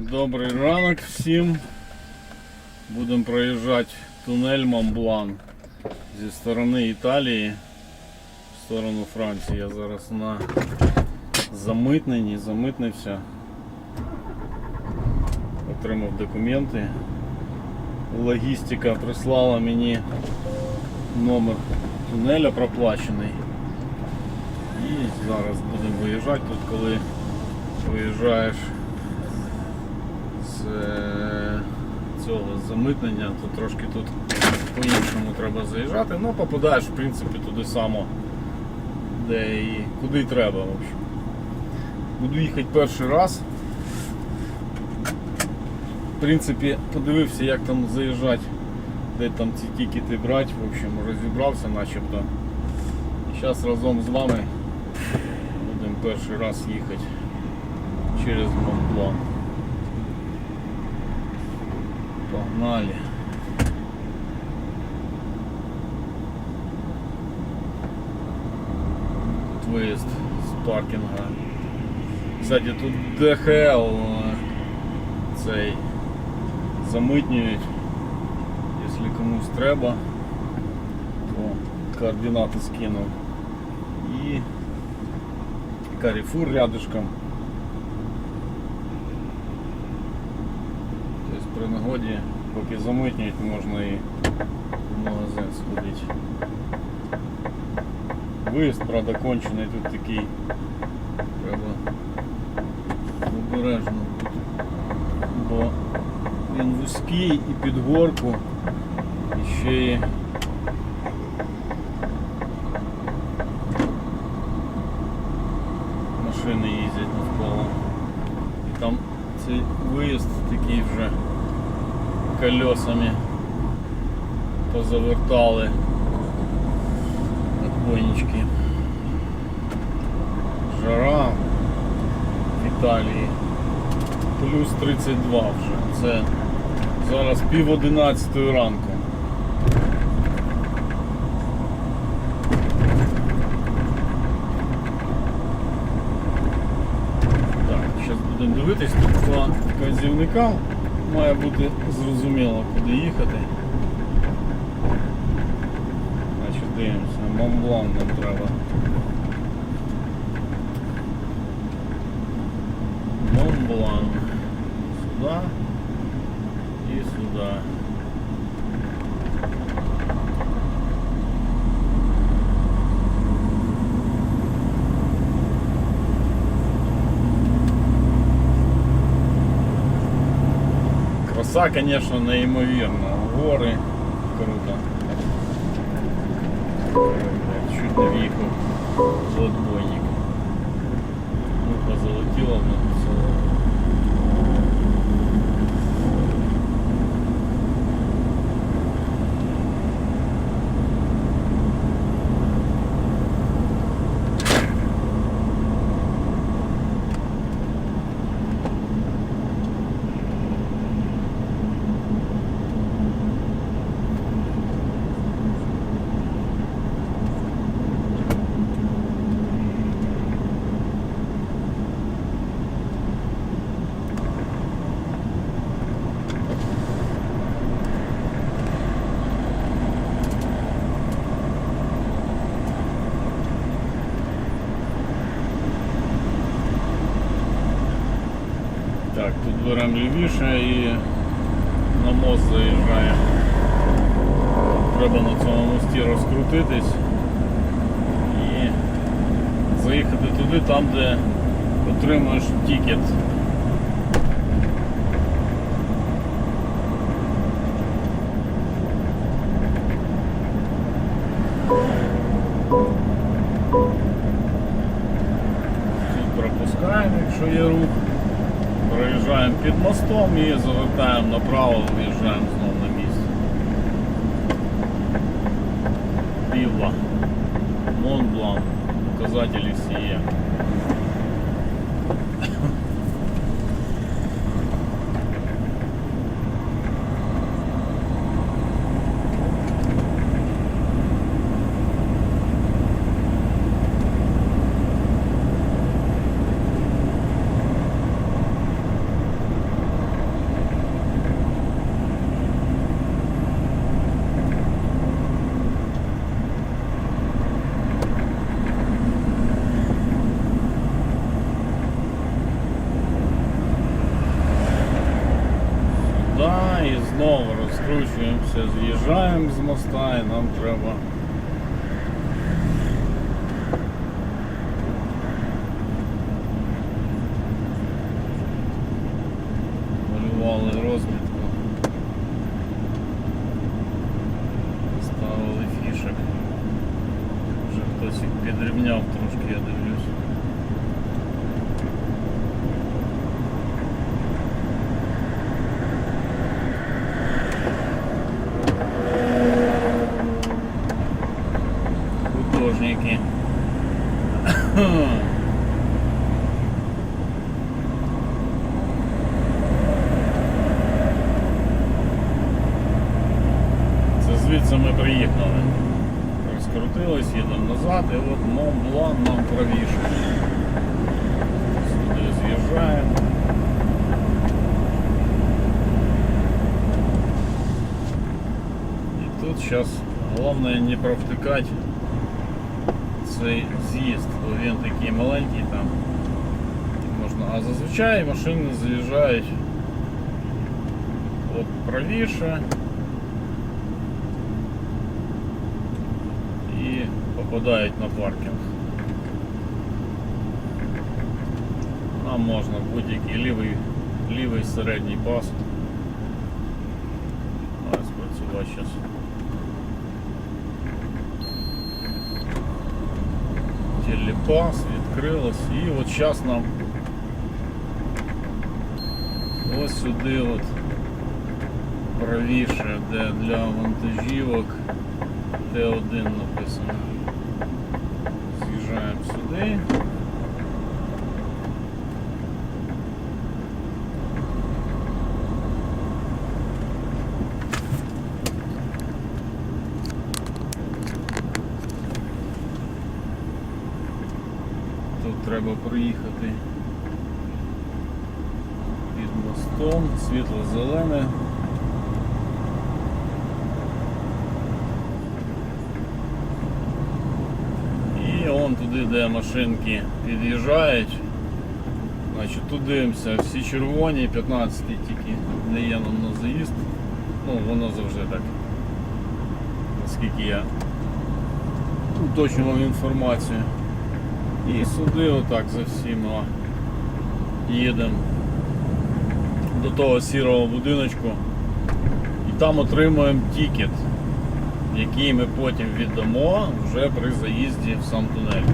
Добрий ранок всім. Будемо проїжджати тунель Монблан зі сторони Італії в сторону Франції. Я зараз на замитненні, замитнився. Отримав документи. Логістика прислала мені номер тунеля проплачений. І зараз будемо виїжджати тут, коли виїжджаєш з е, цього замитнення, то трошки тут по-іншому треба заїжджати. Ну, попадаєш в принципі туди само, де і куди треба. В общем. Буду їхати перший раз. В принципі, подивився, як там заїжджати, де там ці тікети брати, в общем, розібрався начебто. І зараз разом з вами будемо перший раз їхати через Монблан. Погнали. Тут виїзд з паркінга. Кстати, тут ДХЛ цей замитнюють. Якщо комусь треба, то координати скинув. І Каріфур рядышком. Тобто при нагоді, поки замитнюють, можна і в магазин сходити. Виїзд, правда, кончений тут такий. Треба обережно бути. Бо він вузький і під горку, і ще й машини їздять навколо. І там цей виїзд такий вже колесами позавертали отбойнички. Жара в Італії плюс 32 вже. Це зараз пів одинадцятої ранку. Так, зараз будемо дивитись, тут по вказівникам має бути зрозуміло, куди їхати. Значить, дивимося, Монблан нам треба. Монблан. Сюди і сюди. Краса, конечно, неимоверна. Горы. Круто. Чуть не в'їхав Золотбойник. отбойник. Ну, позолотіло в Так, тут беремо лівіше і на мост заїжджаємо. Треба на цьому мості розкрутитись і заїхати туди, там де отримуєш тікет. Тут пропускаємо, якщо є рух. Проїжджаємо під мостом і завертаємо направо, виїжджаємо знову на місце. Півла. Монблан. Указателі всі є. Знову розкручуємося, з'їжджаємо з моста і нам треба. Малювали розмітку. Ставили фішек. Вже хтось їх підрівняв трошки, І тут зараз головне не провтикати цей з'їзд, бо він такий маленький там. Можна. А зазвичай машини заїжджають от правіше і попадають на паркінг. А можна будь-який лівий, лівий середній пас. Має спрацювати зараз. Телепас, відкрилось і от зараз нам ось сюди от правіше, де для вантажівок Т1 написано. З'їжджаємо сюди. Тут треба проїхати під мостом, світло-зелене. І он туди, де машинки під'їжджають. Значить, тут всі червоні, 15 тільки не є нам на заїзд. Ну, воно завжди так. Наскільки я уточнював інформацію. І сюди отак за всіма їдемо до того сірого будиночку і там отримуємо тікет, який ми потім віддамо вже при заїзді в сам тунель.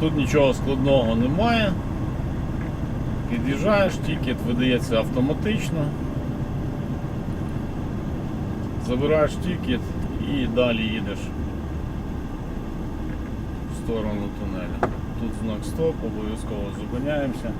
Тут нічого складного немає. Під'їжджаєш, тікет видається автоматично. Забираєш тікет і далі їдеш сторону тунелю. Тут знак стоп, обов'язково зупиняємося.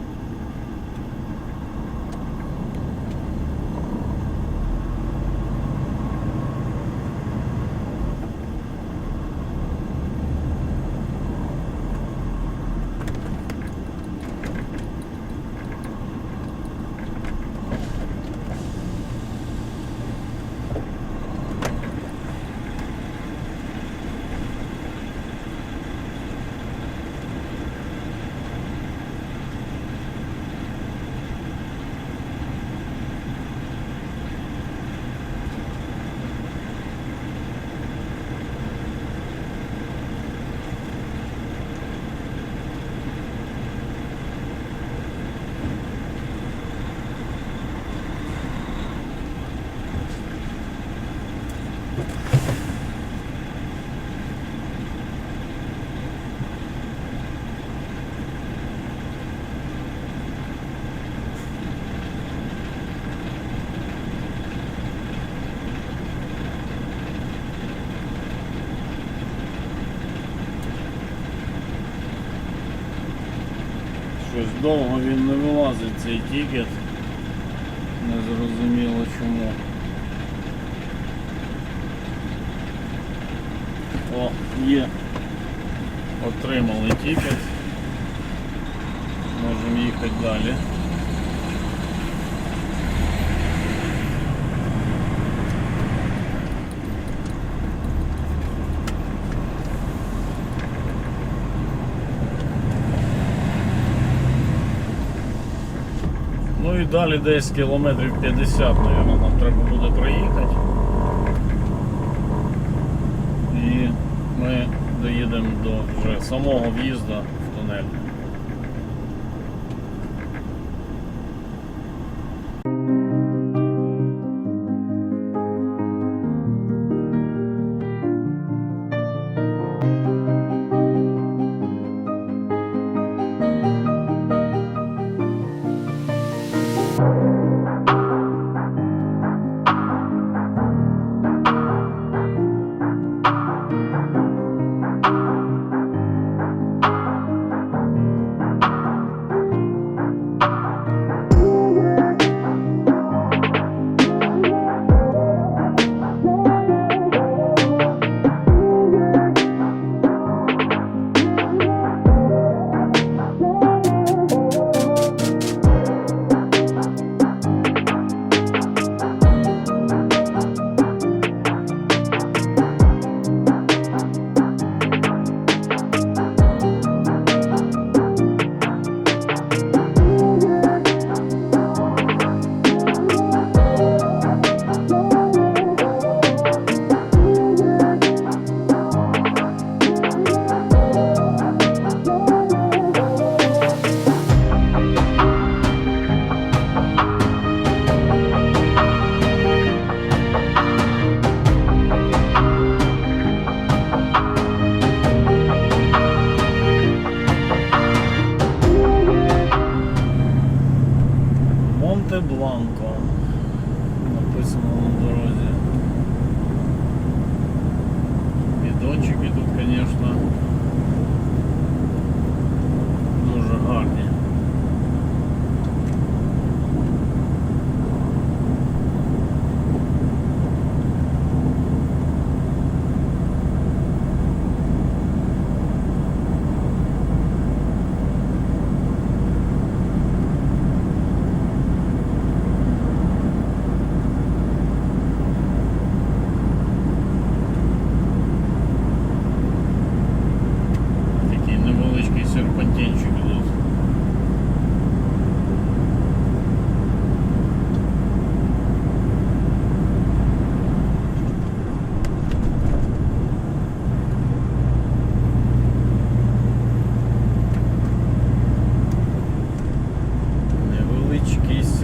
Щось довго він не вилазить цей тікет. Не зрозуміло чому. О, є. Отримали тікет. Можемо їхати далі. Ну і далі десь кілометрів 50, мабуть, нам треба буде проїхати. І ми доїдемо до вже самого в'їзду в тунель.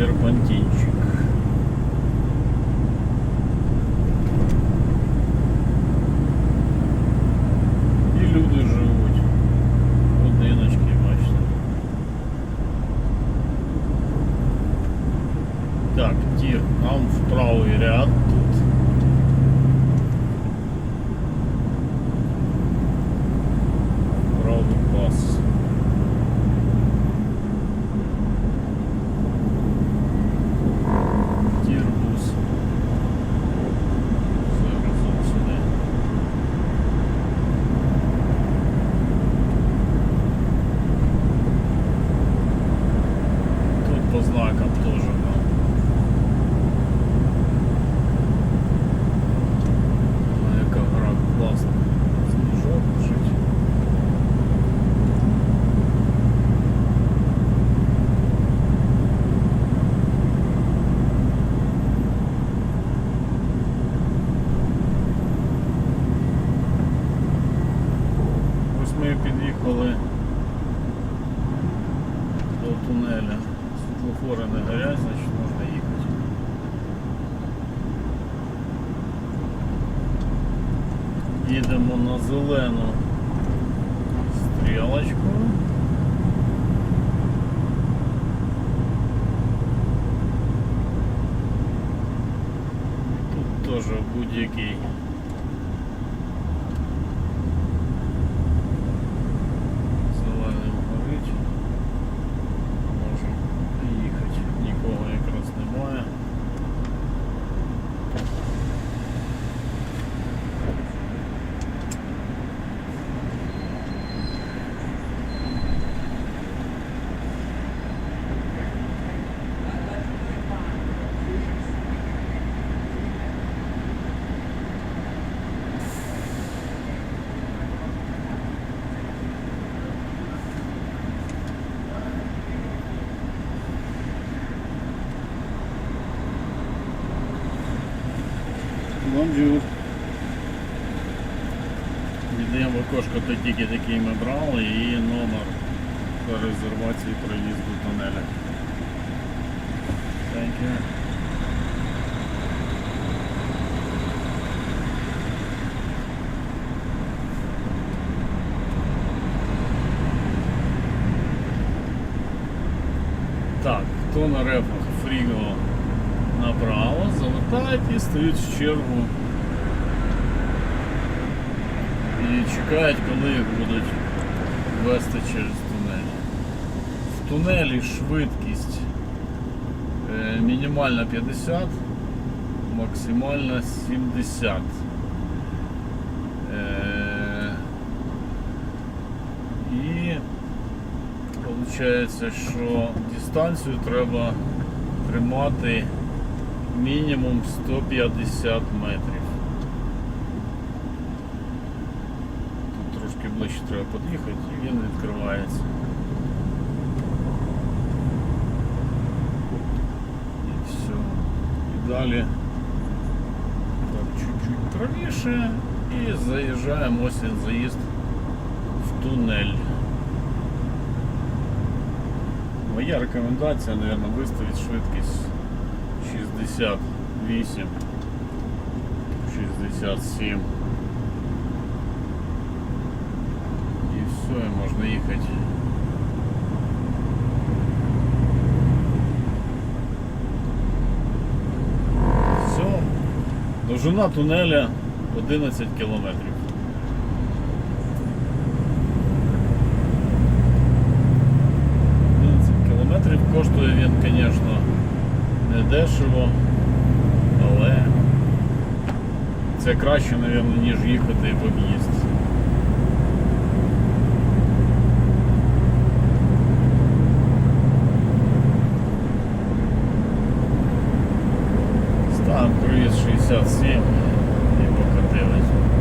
Серпантинчик. Ми під'їхали до тунеля. Світлофори не горять, значить можна їхати. Їдемо на зелену стрілочку. Тут теж будь-який зеленим горить. Можемо їхати. Нікого якраз немає. Бонжур. Віддаємо в окошко той тільки ми брали, і номер резервації проїзду тунеля. Thank. Так, хто на репах Фріго направо, завертають і стають в чергу. І чекають, коли їх будуть вести через тунель. В тунелі швидкість е, мінімальна 50, максимальна 70. Е, І Получається, що дистанцію треба тримати мінімум 150 метрів. Тут трошки ближче треба під'їхати і він відкривається. І все. І далі так, чуть-чуть правіше і заїжджаємо ось він заїзд в тунель. Моя рекомендація, мабуть, виставити швидкість 68, 67. І все, і можна їхати. Все. Довжина тунеля 11 кілометрів. кілометрів коштує він, звісно, не дешево, але це краще, мабуть, ніж їхати в об'їзд. Стан круїз 67 і покатились.